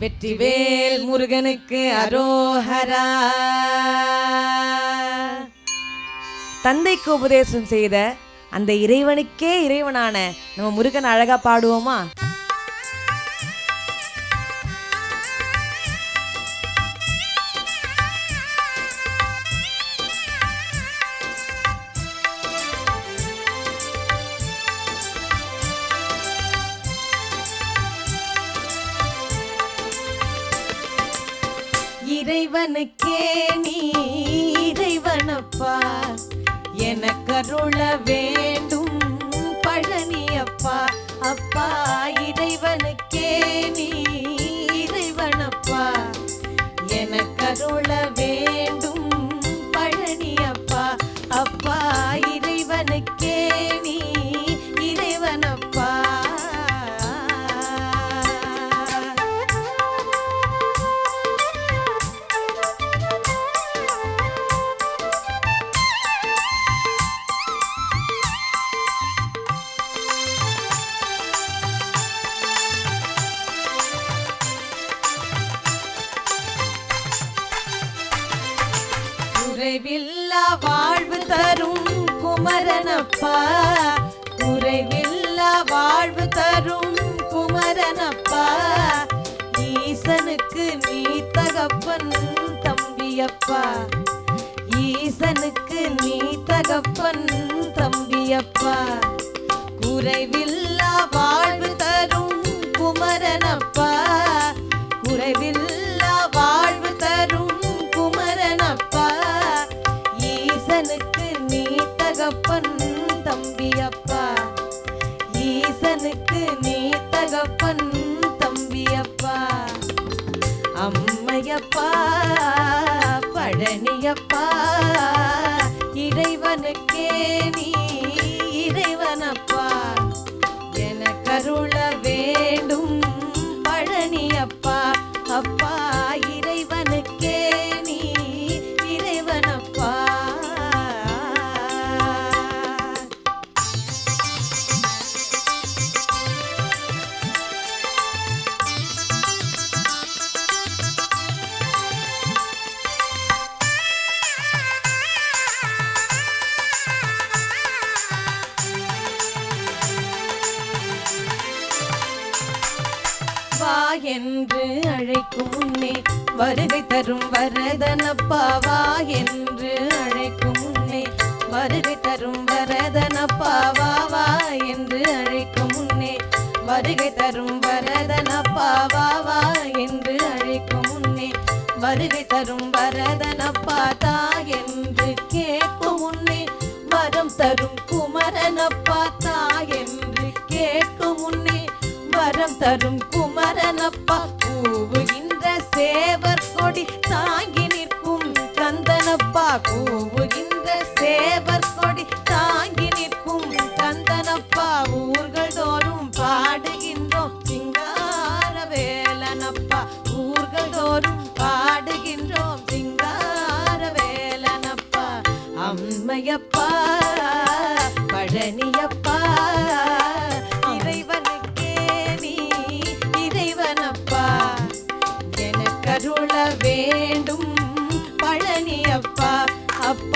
வெற்றிவேல் முருகனுக்கு அரோஹரா. தந்தைக்கு உபதேசம் செய்த அந்த இறைவனுக்கே இறைவனான நம்ம முருகன் அழகா பாடுவோமா? இறைவனுக்கே நீ இறைவனப்பா. எனக்கருள வேண்டும் பழனி அப்பா அப்பா இறைவனுக்கே நீ குறைவில்லா வாழ்வு தரும் குமரனப்பா. குறைவில்லா வாழ்வு தரும் குமரனப்பா. ஈசனுக்கு நீ தகப்பன் தம்பியப்பா. ஈசனுக்கு நீ தகப்பன் தம்பியப்பா. குறைவில்லா தகப்பன் தம்பியப்பா அம்மையப்பா பழனியப்பா இறைவனுக்கே நீ என்று அழைக்கும் முன்னே வருகை தரும் வரதனப்பாவா என்று அழைக்கும் முன்னே வருகை தரும் வரதனப்பாவா என்று அழைக்கும் முன்னே வருகை தரும் வரதனப்பாவா என்று அழைக்கும் முன்னே வருகை தரும் வரதனப்பாதா என்று கேட்கும் முன்னே வரம் தரும் குமரனப்பாத்தா என்று கேட்கும் முன்னே வரம் தரும் கு கந்தனப்பா கூவுகின்ற சேவர் கொடி தாங்கி நிற்கும் கந்தனப்பா கூவுகின்ற சேவர் கொடி தாங்கி நிற்கும் கந்தனப்பா ஊர்கள் தோறும் பாடுகின்றோம் சிங்கார வேலனப்பா ஊர்கள் தோறும் பாடுகின்றோம் சிங்கார வேலனப்பா அம்மையப்பா a